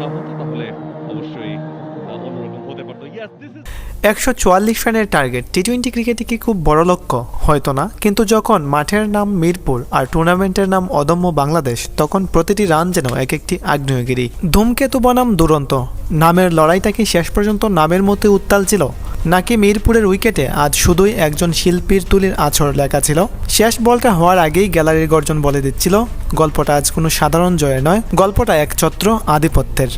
না হতো, তাহলে অবশ্যই একশো চুয়াল্লিশ রানের টার্গেট টি টোয়েন্টি ক্রিকেটে কি খুব বড় লক্ষ্য? হয়তো না। কিন্তু যখন মাঠের নাম মিরপুর আর টুর্নামেন্টের নাম অদম্য বাংলাদেশ, তখন প্রতিটি রান যেন এক একটি আগ্নেয়গিরি। ধূমকেতু বনাম দুরন্ত। নামের লড়াইটা কি শেষ পর্যন্ত নামের মতো উত্তাল ছিল। নাকি মিরপুরের উইকেটে আজ শুধুই একজন শিল্পীর তুলির আছর লেখা ছিল? শেষ বলটা হওয়ার আগেই গ্যালারির গর্জন বলে দিচ্ছিল, গল্পটা আজ কোনো সাধারণ জয়ের নয়, গল্পটা এক ছত্র আধিপত্যের।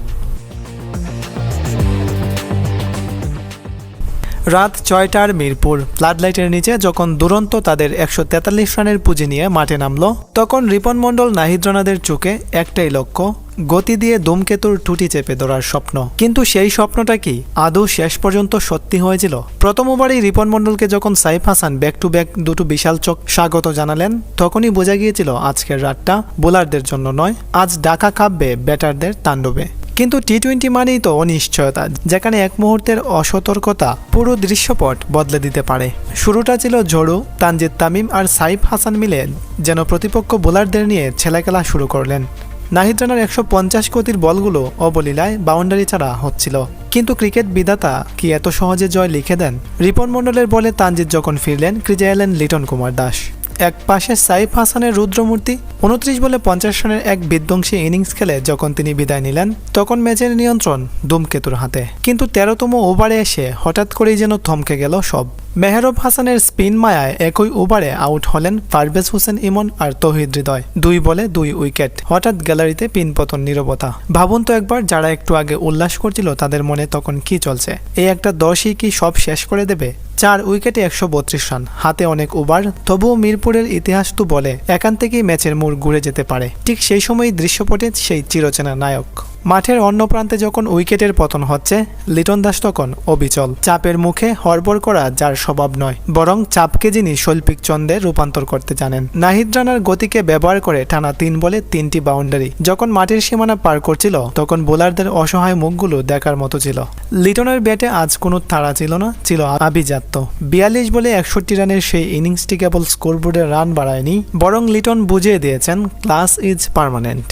রাত ছয়টার মিরপুর ফ্লাড লাইটের নিচে যখন দুরন্ত তাদের একশো তেতাল্লিশ রানের পুঁজি নিয়ে মাঠে নামলো, তখন রিপন মণ্ডল নাহিদ রানাদের চোখে একটাই লক্ষ্য গতি দিয়ে ধূমকেতুর টুটি চেপে ধরার স্বপ্ন। কিন্তু সেই স্বপ্নটা কি? আদৌ শেষ পর্যন্ত সত্যি হয়েছিল? প্রথম ওভারেই রিপন মণ্ডলকে যখন Saif Hasan back to back দুটো বিশাল চোখ স্বাগত জানালেন, তখনই বোঝা গিয়েছিল আজকের রাতটা বোলারদের জন্য নয়, আজ ডাকা কাঁপবে ব্যাটারদের তাণ্ডবে। কিন্তু টি টোয়েন্টি মানেই তো অনিশ্চয়তা, যেখানে এক মুহূর্তের অসতর্কতা পুরো দৃশ্যপট বদলে দিতে পারে। শুরুটা ছিল ঝড়ু, তানজিদ তামিম আর সাইফ হাসান মিলে যেন প্রতিপক্ষ বোলারদের নিয়ে ছেলেখেলা শুরু করলেন। নাহিদ রানার একশো পঞ্চাশ গতির বলগুলো অবলীলায় বাউন্ডারি ছাড়া হচ্ছিল। কিন্তু ক্রিকেট বিধাতা কি এত সহজে জয় লিখে দেন? রিপন মণ্ডলের বলে তানজিদ যখন ফিরলেন, ক্রিজে এলেন লিটন কুমার দাস। এক পাশে সাইফ হাসানের রুদ্রমূর্তি, উনত্রিশ বলে পঞ্চাশ রানের এক বিধ্বংসী ইনিংস খেলে যখন তিনি বিদায় নিলেন, তখন ম্যাচের নিয়ন্ত্রণ ধূমকেতুর হাতে। কিন্তু তেরোতম ওভারে এসে হঠাৎ করেই যেন থমকে গেল সব। মেহরব হাসানের স্পিন মায়ায় একই ওভারে আউট হলেন পারভেজ হোসেন ইমন আর তহিদ হৃদয়। দুই বলে দুই উইকেট। হঠাৎ গ্যালারিতে পিনপতন নীরবতা। ভাবুন তো একবার, যারা একটু আগে উল্লাস করছিল তাদের মনে তখন কি চলছে? এই একটা দশই কি সব শেষ করে দেবে? চার উইকেটে একশো বত্রিশ রান। হাতে অনেক ওভার, তবুও মিরপুরের ইতিহাস তো বলে এখান থেকেই ম্যাচের মোড় ঘুরে যেতে পারে? ঠিক সেই সময়ই দৃশ্যপটে সেই চিরচেনা নায়ক। মাঠের অন্য প্রান্তে যখন উইকেটের পতন হচ্ছে, লিটন দাস তখন অবিচল। চাপের মুখে হড়বড় করা যার স্বভাব নয়, বরং চাপকে যিনি শৈল্পিক চন্দ্রে রূপান্তর করতে জানেন। নাহিদ রানার গতিকে ব্যবহার করে টানা তিন বলে তিনটি বাউন্ডারি। যখন মাঠের সীমানা পার করছিল, তখন বোলারদের অসহায় মুখগুলো দেখার মতো ছিল। লিটনের ব্যাটে আজ কোনো তাড়া ছিল না, ছিল আভিজাত্য। বিয়াল্লিশ বলে একষট্টি রানের সেই ইনিংসটি কেবল স্কোরবোর্ডে রান বাড়ায়নি, বরং লিটন বুঝিয়ে দিয়েছেন, ক্লাস ইজ পার্মানেন্ট।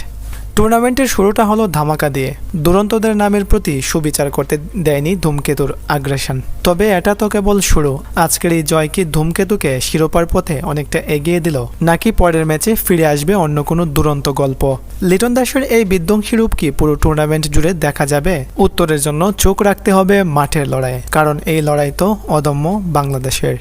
টুর্নামেন্টের শুরুটা হলো ধামাকা দিয়ে। দুরন্তদের নামের প্রতি সুবিচার করতে দেয়নি ধূমকেতুর আগ্রাসন। তবে এটা তো কেবল শুরু। আজকের এই জয় কি ধূমকেতুকে শিরোপার পথে অনেকটা এগিয়ে দিল, নাকি পরের ম্যাচে ফিরে আসবে অন্য কোনো দুরন্ত গল্প। লিটন দাসের এই বিধ্বংসী রূপ কি পুরো টুর্নামেন্ট জুড়ে দেখা যাবে? উত্তরের জন্য চোখ রাখতে হবে মাঠের লড়াইয়ে, কারণ এই লড়াই তো অদম্য বাংলাদেশের।